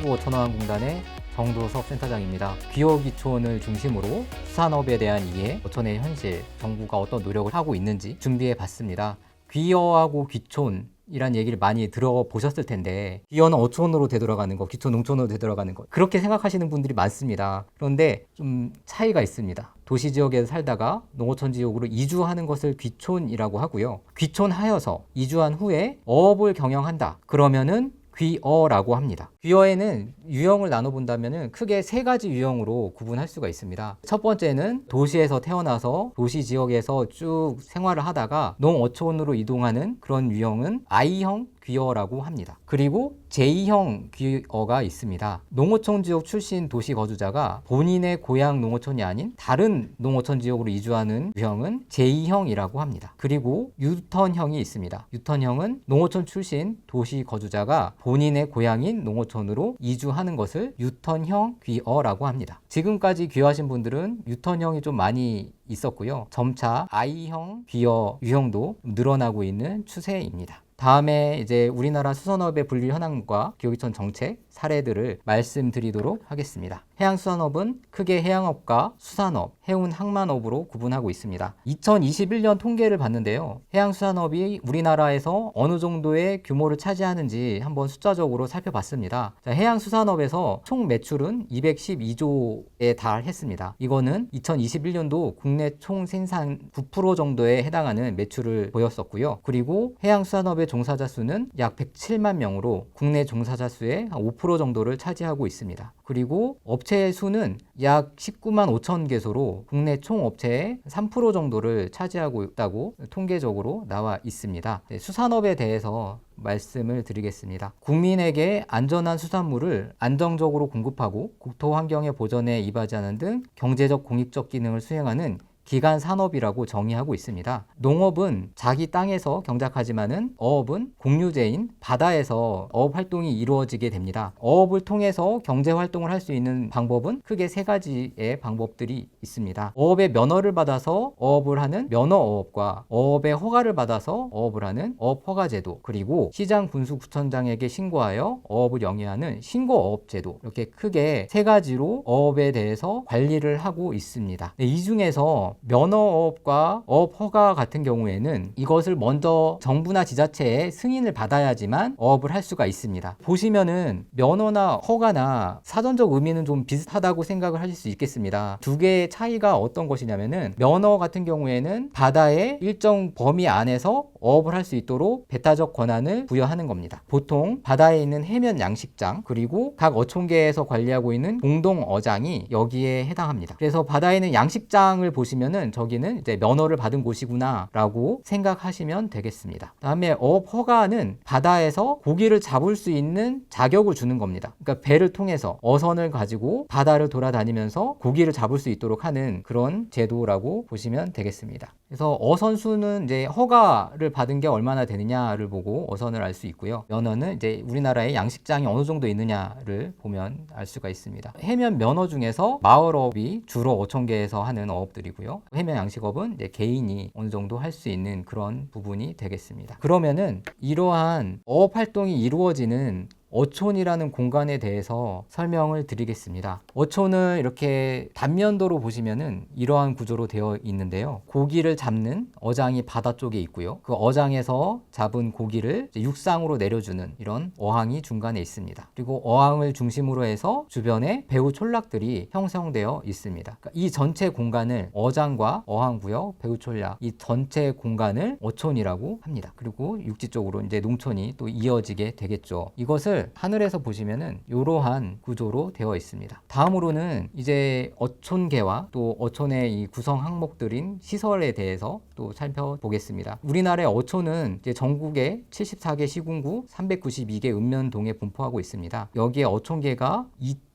한국어촌어항공단의 정도섭 센터장입니다. 귀여기촌을 중심으로 수산업에 대한 이해, 어촌의 현실, 정부가 어떤 노력을 하고 있는지 준비해 봤습니다. 귀여하고 귀촌 이란 얘기를 많이 들어보셨을 텐데 귀여는 어촌으로 되돌아가는 거, 귀촌 농촌으로 되돌아가는 거 그렇게 생각하시는 분들이 많습니다. 그런데 좀 차이가 있습니다. 도시 지역에 살다가 농어촌 지역으로 이주하는 것을 귀촌이라고 하고요. 귀촌하여서 이주한 후에 어업을 경영한다. 그러면은 귀어라고 합니다. 귀어에는 유형을 나눠본다면 크게 세 가지 유형으로 구분할 수가 있습니다. 첫 번째는 도시에서 태어나서 도시 지역에서 쭉 생활을 하다가 농어촌으로 이동하는 그런 유형은 I형 귀어라고 합니다. 그리고 제2형 귀어가 있습니다. 농어촌 지역 출신 도시 거주자가 본인의 고향 농어촌이 아닌 다른 농어촌 지역으로 이주하는 유형은 제2형이라고 합니다. 그리고 유턴형이 있습니다. 유턴형은 농어촌 출신 도시 거주자가 본인의 고향인 농어촌으로 이주하는 것을 유턴형 귀어라고 합니다. 지금까지 귀화하신 분들은 유턴형이 좀 많이 있었고요. 점차 I형 귀어 유형도 늘어나고 있는 추세입니다. 다음에 이제 우리나라 수산업의 분리 현황과 기업이촌 정책 사례들을 말씀드리도록 하겠습니다. 해양수산업은 크게 해양업과 수산업, 해운 항만업으로 구분하고 있습니다. 2021년 통계를 봤는데요. 해양수산업이 우리나라에서 어느 정도의 규모를 차지하는지 한번 숫자적으로 살펴봤습니다. 자, 해양수산업에서 총 매출은 212조에 달했습니다. 이거는 2021년도 국내 총 생산 9% 정도에 해당하는 매출을 보였었고요. 그리고 해양수산업의 종사자 수는 약 107만 명으로 국내 종사자 수의 한5% 정도를 차지하고 있습니다. 그리고 업체 수는 약 19만 5천 개소로 국내 총 업체의 3% 정도를 차지하고 있다고 통계적으로 나와 있습니다. 네, 수산업에 대해서 말씀을 드리겠습니다. 국민에게 안전한 수산물을 안정적으로 공급하고 국토 환경의 보전에 이바지하는 등 경제적 공익적 기능을 수행하는 기간 산업이라고 정의하고 있습니다. 농업은 자기 땅에서 경작하지만은 어업은 공유제인 바다에서 어업 활동이 이루어지게 됩니다. 어업을 통해서 경제 활동을 할 수 있는 방법은 크게 세 가지의 방법들이 있습니다. 어업의 면허를 받아서 어업을 하는 면허어업과 어업의 허가를 받아서 어업을 하는 어업허가제도 그리고 시장 군수구청장에게 신고하여 어업을 영위하는 신고어업제도 이렇게 크게 세 가지로 어업에 대해서 관리를 하고 있습니다. 네, 이 중에서 면허업과 어업 허가 같은 경우에는 이것을 먼저 정부나 지자체의 승인을 받아야지만 어업을 할 수가 있습니다. 보시면은 면허나 허가나 사전적 의미는 좀 비슷하다고 생각을 하실 수 있겠습니다. 두 개의 차이가 어떤 것이냐면은 면허 같은 경우에는 바다의 일정 범위 안에서 어업을 할 수 있도록 배타적 권한을 부여하는 겁니다. 보통 바다에 있는 해면 양식장 그리고 각 어촌계에서 관리하고 있는 공동 어장이 여기에 해당합니다. 그래서 바다에 있는 양식장을 보시면은 저기는 이제 면허를 받은 곳이구나라고 생각하시면 되겠습니다. 다음에 어업 허가는 바다에서 고기를 잡을 수 있는 자격을 주는 겁니다. 그러니까 배를 통해서 어선을 가지고 바다를 돌아다니면서 고기를 잡을 수 있도록 하는 그런 제도라고 보시면 되겠습니다. 그래서 어선 수는 이제 허가를 받은 게 얼마나 되느냐를 보고 어선을 알 수 있고요. 면허는 이제 우리나라의 양식장이 어느 정도 있느냐를 보면 알 수가 있습니다. 해면 면허 중에서 마을업이 주로 어촌계에서 하는 어업들이고요. 해면 양식업은 이제 개인이 어느 정도 할 수 있는 그런 부분이 되겠습니다. 그러면은 이러한 어업 활동이 이루어지는 어촌이라는 공간에 대해서 설명을 드리겠습니다. 어촌을 이렇게 단면도로 보시면은 이러한 구조로 되어 있는데요. 고기를 잡는 어장이 바다 쪽에 있고요. 그 어장에서 잡은 고기를 육상으로 내려주는 이런 어항이 중간에 있습니다. 그리고 어항을 중심으로 해서 주변에 배후 촌락들이 형성되어 있습니다. 그러니까 이 전체 공간을 어장과 어항구역, 배후 촌락 이 전체 공간을 어촌이라고 합니다. 그리고 육지 쪽으로 이제 농촌이 또 이어지게 되겠죠. 이것을 하늘에서 보시면은 이러한 구조로 되어 있습니다. 다음으로는 이제 어촌계와 또 어촌의 이 구성 항목들인 시설에 대해서 또 살펴보겠습니다. 우리나라의 어촌은 이제 전국에 74개 시군구 392개 읍면동에 분포하고 있습니다. 여기에 어촌계가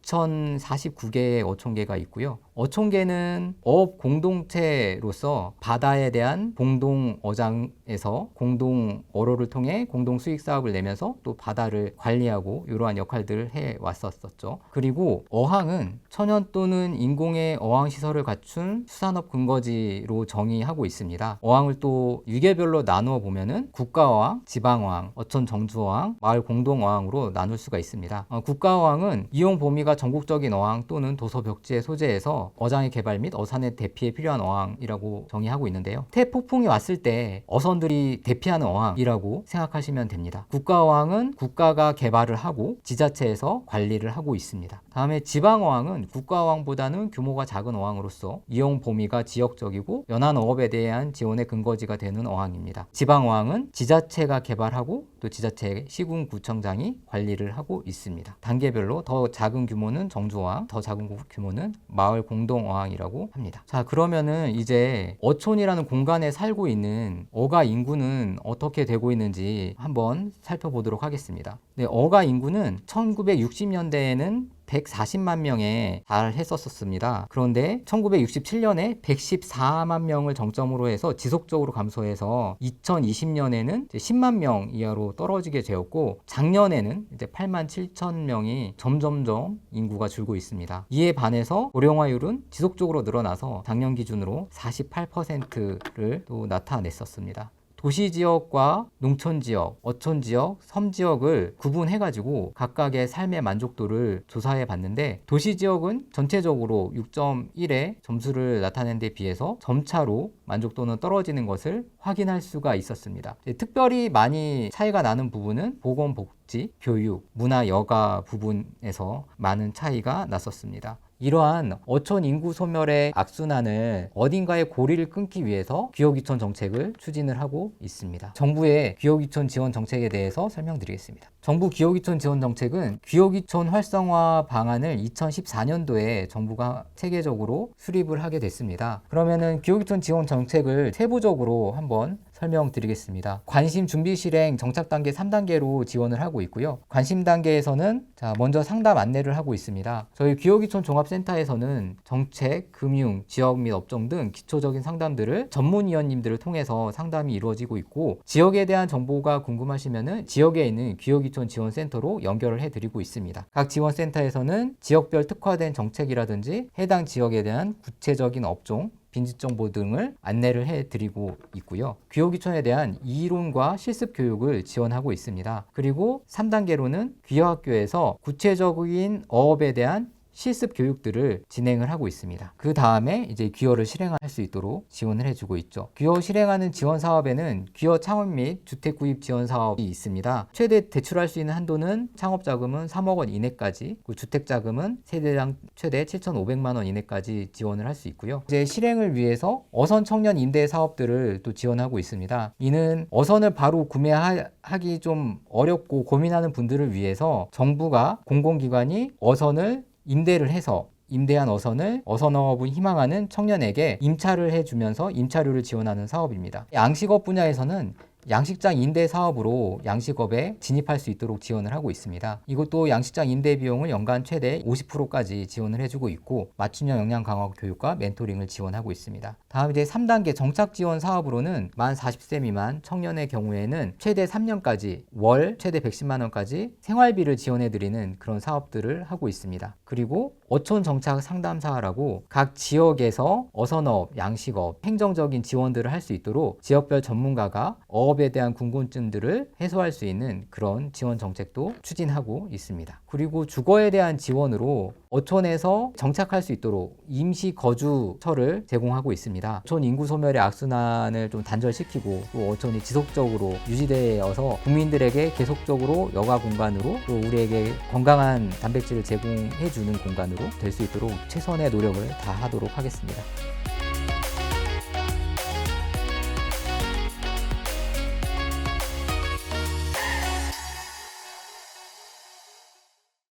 6,049개의 어촌계가 있고요. 어촌계는 어업 공동체로서 바다에 대한 공동 어장에서 공동 어로를 통해 공동 수익 사업을 내면서 또 바다를 관리하고 이러한 역할들을 해 왔었었죠. 그리고 어항은 천연 또는 인공의 어항 시설을 갖춘 수산업 근거지로 정의하고 있습니다. 어항을 또 유계별로 나누어 보면은 국가어항, 지방어항, 어촌 정주어항, 마을 공동어항으로 나눌 수가 있습니다. 어, 국가어항은 이용 범위가 전국적인 어항 또는 도서 벽지의 소재에서 어장의 개발 및 어산의 대피에 필요한 어항이라고 정의하고 있는데요. 태폭풍이 왔을 때 어선들이 대피하는 어항이라고 생각하시면 됩니다. 국가 어항은 국가가 개발을 하고 지자체에서 관리를 하고 있습니다. 다음에 지방 어항은 국가 어항보다는 규모가 작은 어항으로서 이용 범위가 지역적이고 연안 어업에 대한 지원의 근거지가 되는 어항입니다. 지방 어항은 지자체가 개발하고 또 지자체 시군구청장이 관리를 하고 있습니다. 단계별로 더 작은 규모 는 정주어항, 더 작은 규모는 마을 공동어항이라고 합니다. 자 그러면은 이제 어촌이라는 공간에 살고 있는 어가 인구는 어떻게 되고 있는지 한번 살펴보도록 하겠습니다. 네, 어가 인구는 1960년대에는 140만 명에 달했었습니다. 그런데 1967년에 114만 명을 정점으로 해서 지속적으로 감소해서 2020년에는 10만 명 이하로 떨어지게 되었고 작년에는 이제 8만 7천 명이 점점점 인구가 줄고 있습니다. 이에 반해서 고령화율은 지속적으로 늘어나서 작년 기준으로 48%를 또 나타냈었습니다. 도시 지역과 농촌 지역, 어촌 지역, 섬 지역을 구분해 가지고 각각의 삶의 만족도를 조사해 봤는데 도시 지역은 전체적으로 6.1의 점수를 나타낸 데 비해서 점차로 만족도는 떨어지는 것을 확인할 수가 있었습니다. 특별히 많이 차이가 나는 부분은 보건 복지, 교육, 문화 여가 부분에서 많은 차이가 났었습니다. 이러한 어촌 인구 소멸의 악순환을 어딘가에 고리를 끊기 위해서 귀여귀촌 정책을 추진을 하고 있습니다. 정부의 귀여귀촌 지원 정책에 대해서 설명드리겠습니다. 정부 귀여귀촌 지원 정책은 귀여귀촌 활성화 방안을 2014년도에 정부가 체계적으로 수립을 하게 됐습니다. 그러면은 귀여귀촌 지원 정책을 세부적으로 한번 설명드리겠습니다. 관심 준비 실행 정착 단계 3단계로 지원을 하고 있고요. 관심 단계에서는 자, 먼저 상담 안내를 하고 있습니다. 저희 귀여귀촌 종합 센터에서는 정책, 금융, 지역 및 업종 등 기초적인 상담들을 전문위원님들을 통해서 상담이 이루어지고 있고 지역에 대한 정보가 궁금하시면은 지역에 있는 귀여귀촌 지원센터로 연결을 해드리고 있습니다. 각 지원센터에서는 지역별 특화된 정책이라든지 해당 지역에 대한 구체적인 업종 빈집 정보 등을 안내를 해드리고 있고요. 귀여귀촌에 대한 이론과 실습 교육을 지원하고 있습니다. 그리고 3단계로는 귀여학교에서 구체적인 어업에 대한 실습 교육들을 진행을 하고 있습니다. 그 다음에 이제 귀여를 실행할 수 있도록 지원을 해주고 있죠. 귀여 실행하는 지원 사업에는 귀여 창업 및 주택 구입 지원 사업이 있습니다. 최대 대출할 수 있는 한도는 창업 자금은 3억 원 이내까지, 주택 자금은 세대당 최대 7,500만 원 이내까지 지원을 할 수 있고요. 이제 실행을 위해서 어선 청년 임대 사업들을 또 지원하고 있습니다. 이는 어선을 바로 구매하기 좀 어렵고 고민하는 분들을 위해서 정부가 공공기관이 어선을 임대를 해서 임대한 어선을 어선업을 희망하는 청년에게 임차를 해주면서 임차료를 지원하는 사업입니다. 양식업 분야에서는 양식장 임대 사업으로 양식업에 진입할 수 있도록 지원을 하고 있습니다. 이것도 양식장 임대 비용을 연간 최대 50%까지 지원을 해주고 있고 맞춤형 역량 강화 교육과 멘토링을 지원하고 있습니다. 다음 이제 3단계 정착 지원 사업으로는 만 40세 미만 청년의 경우에는 최대 3년까지 월 최대 110만 원까지 생활비를 지원해 드리는 그런 사업들을 하고 있습니다. 그리고 어촌 정착 상담사라고 각 지역에서 어선업, 양식업, 행정적인 지원들을 할 수 있도록 지역별 전문가가 어업에 대한 궁금증들을 해소할 수 있는 그런 지원 정책도 추진하고 있습니다. 그리고 주거에 대한 지원으로 어촌에서 정착할 수 있도록 임시 거주처를 제공하고 있습니다. 어촌 인구 소멸의 악순환을 좀 단절시키고 또 어촌이 지속적으로 유지되어서 국민들에게 계속적으로 여가 공간으로 또 우리에게 건강한 단백질을 제공해 주는 공간으로 될 수 있도록 최선의 노력을 다하도록 하겠습니다.